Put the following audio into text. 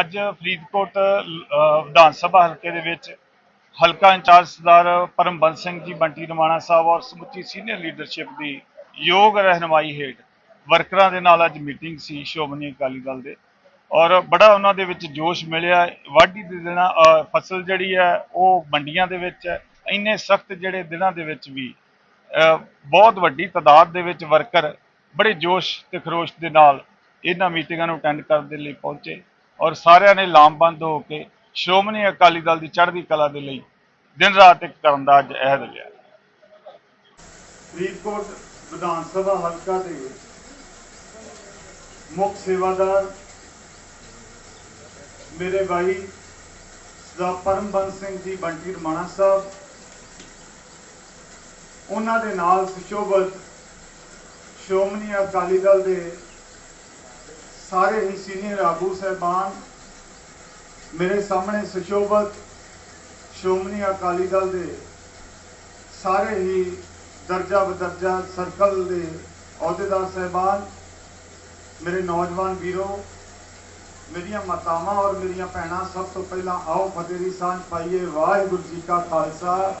ਅੱਜ ਫਰੀਦਕੋਟ ਵਿਧਾਨ ਸਭਾ ਹਲਕੇ ਦੇ ਵਿੱਚ ਹਲਕਾ ਇੰਚਾਰਜ ਸਰਦਾਰ ਪਰਮਬੰਸ ਸਿੰਘ ਜੀ, ਬੰਟੀ ਰਮਾਣਾ ਸਾਹਿਬ ਔਰ ਸਮੁੱਚੀ ਸੀਨੀਅਰ ਲੀਡਰਸ਼ਿਪ ਦੀ ਯੋਗ ਰਹਿਨਮਾਈ ਹੇਠ ਵਰਕਰਾਂ ਦੇ ਨਾਲ ਅੱਜ ਮੀਟਿੰਗ ਸੀ ਸ਼੍ਰੋਮਣੀ ਅਕਾਲੀ ਦਲ ਦੇ ਔਰ ਬੜਾ ਉਹਨਾਂ ਦੇ ਵਿੱਚ ਜੋਸ਼ ਮਿਲਿਆ। ਵਾਢੀ ਦੇ ਦਿਨਾਂ ਫਸਲ ਜਿਹੜੀ ਹੈ, ਉਹ ਮੰਡੀਆਂ ਦੇ ਵਿੱਚ ਹੈ। ਇੰਨੇ ਸਖਤ ਜਿਹੜੇ ਦਿਨਾਂ ਦੇ ਵਿੱਚ ਵੀ ਬਹੁਤ ਵੱਡੀ ਤਾਦਾਦ ਦੇ ਵਿੱਚ ਵਰਕਰ ਬੜੇ ਜੋਸ਼ ਤੇ ਖਰੋਸ਼ ਦੇ ਨਾਲ ਇਹਨਾਂ ਮੀਟਿੰਗਾਂ ਨੂੰ ਅਟੈਂਡ ਕਰਨ ਦੇ ਲਈ ਪਹੁੰਚੇ ਔਰ ਸਾਰਿਆਂ ਨੇ ਲਾਮਬੰਦ ਹੋ ਕੇ ਸ਼੍ਰੋਮਣੀ ਅਕਾਲੀ ਦਲ ਦੀ ਚੜ੍ਹਦੀ ਕਲਾ ਦੇ ਲਈ ਦਿਨ ਰਾਤ ਇੱਕ ਕਰਨ ਦਾ ਅੱਜ ਅਹਿਦ ਲਿਆ। ਫਰੀਦਕੋਟ ਵਿਧਾਨ ਸਭਾ ਹਲਕਾ ਦੇ ਮੁੱਖ ਸੇਵਾਦਾਰ ਮੇਰੇ ਭਾਈ ਸਰਦਾਰ ਪਰਮਬੰਸ ਸਿੰਘ ਜੀ ਬੰਟੀ ਰਮਾਣਾ ਸਾਹਿਬ, ਉਹਨਾਂ ਦੇ ਨਾਲ ਸੁਸ਼ੋਭਤ ਸ਼੍ਰੋਮਣੀ ਅਕਾਲੀ ਦਲ ਦੇ ਸਾਰੇ ਹੀ ਸੀਨੀਅਰ ਆਗੂ ਸਹਿਬਾਨ, ਮੇਰੇ ਸਾਹਮਣੇ ਸੁਸ਼ੋਭਤ, ਸ਼੍ਰੋਮਣੀ ਅਕਾਲੀ ਦਲ ਦੇ ਸਾਰੇ ਹੀ ਦਰਜਾ ਬਦਰਜਾ ਸਰਕਲ ਦੇ ਅਹੁਦੇਦਾਰ ਸਹਿਬਾਨ, ਮੇਰੇ ਨੌਜਵਾਨ ਵੀਰੋ, ਮੇਰੀਆਂ ਮਾਤਾਵਾਂ ਔਰ ਮੇਰੀਆਂ ਭੈਣਾਂ, ਸਭ ਤੋਂ ਪਹਿਲਾਂ ਆਓ ਫਤਿਹ ਦੀ ਸਾਂਝ ਪਾਈਏ। ਵਾਹਿਗੁਰੂ ਜੀ ਕਾ ਖਾਲਸਾ।